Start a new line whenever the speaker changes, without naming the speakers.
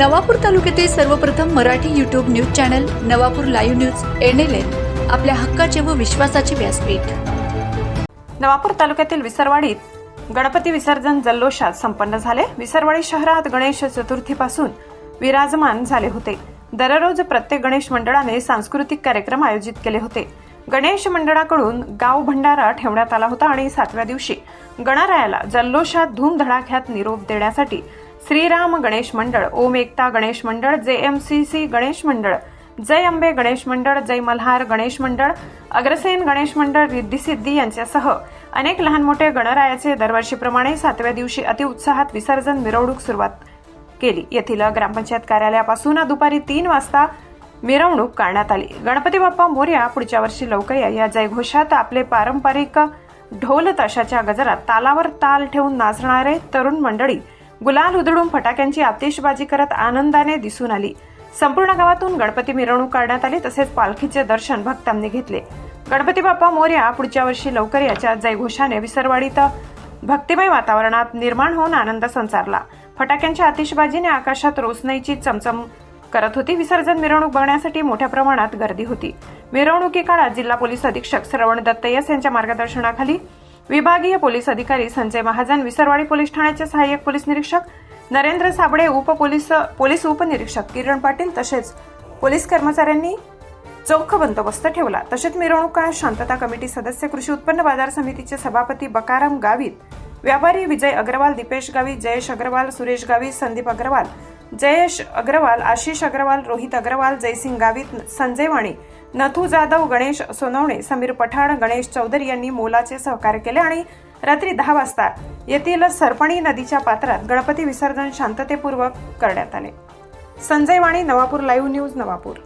नवापूर तालुक्यातील सर्वप्रथम Marathi YouTube news channel Navapur live news N L N आपल्या हक्काचे व विश्वासाचे व्यासपीठ.
नवापूर तालुक्यातील विसरवाडीत गणपती विसर्जन जल्लोषात संपन्न झाले. विसरवाडी शहरात गणेश चतुर्थीपासून विराजमान झाले होते. दररोज प्रत्येक गणेश मंडळाने सांस्कृतिक कार्यक्रम आयोजित केले होते. गणेश मंडळाकडून गाव भंडारा ठेवण्यात आला होता आणि सातव्या दिवशी गणरायाला जल्लोषात धूमधडाक्यात निरोप देण्यासाठी श्रीराम गणेश मंडळ ओम एकता गणेश मंडळ जे एम सी सी गणेश मंडळ जय अंबे गणेश मंडळ जय मल्हार गणेश मंडळ अग्रसेन गणेश मंडळ रिद्धी यांच्यासह अनेक लहान मोठे गणरायाचे दरवर्षीप्रमाणे सातव्या दिवशी अतिउत्साहात विसर्जन मिरवणूक सुरुवात केली. येथील ग्रामपंचायत कार्यालयापासून दुपारी तीन वाजता मिरवणूक काढण्यात आली. गणपती बाप्पा मोर्या पुढच्या वर्षी लवकर या. या जयघोषात आपले पारंपरिक ढोल ताशाच्या गजरात तालावर ताल ठेवून नाचणारे तरुण मंडळी गुलाल उधळून फटाक्यांची आतिषबाजी करत आनंदाने दिसून आली. संपूर्ण गावातून गणपती मिरवणूक काढण्यात आली तसेच पालखीचे दर्शन भक्तांनी घेतले. गणपती बाप्पा मोर्या पुढच्या वर्षी लवकर याच्या जयघोषाने विसरवाडीत भक्तिमय वातावरणात निर्माण होऊन आनंद संचारला. फटाक्यांच्या आतिषबाजीने आकाशात रोसनाईची चमचम करत होती. विसर्जन मिरवणूक बघण्यासाठी मोठ्या प्रमाणात गर्दी होती. मिरवणुकी काळात जिल्हा पोलीस अधीक्षक श्रवण दत्तयस यांच्या मार्गदर्शनाखाली विभागीय पोलीस अधिकारी संजय महाजन विसरवाडी पोलीस ठाण्याचे सहाय्यक पोलीस निरीक्षक नरेंद्र साबळे उप पोलीस पोलीस उपनिरीक्षक किरण पाटील तसेच पोलीस कर्मचाऱ्यांनी चोख बंदोबस्त ठेवला. तसेच मिरवणूक काळात शांतता कमिटी सदस्य कृषी उत्पन्न बाजार समितीचे सभापती बकाराम गावित व्यापारी विजय अग्रवाल दीपेश गावित जयेश अग्रवाल सुरेश गावित संदीप अग्रवाल जयेश अग्रवाल आशिष अग्रवाल रोहित अग्रवाल जयसिंग गावित संजय वाणी नथू जाधव गणेश सोनवणे समीर पठाण गणेश चौधरी यांनी मोलाचे सहकार्य केले आणि रात्री दहा वाजता येथील सरपणी नदीच्या पात्रात गणपती विसर्जन शांततेपूर्वक करण्यात आले. Sanjay Wani Navapur live news Navapur.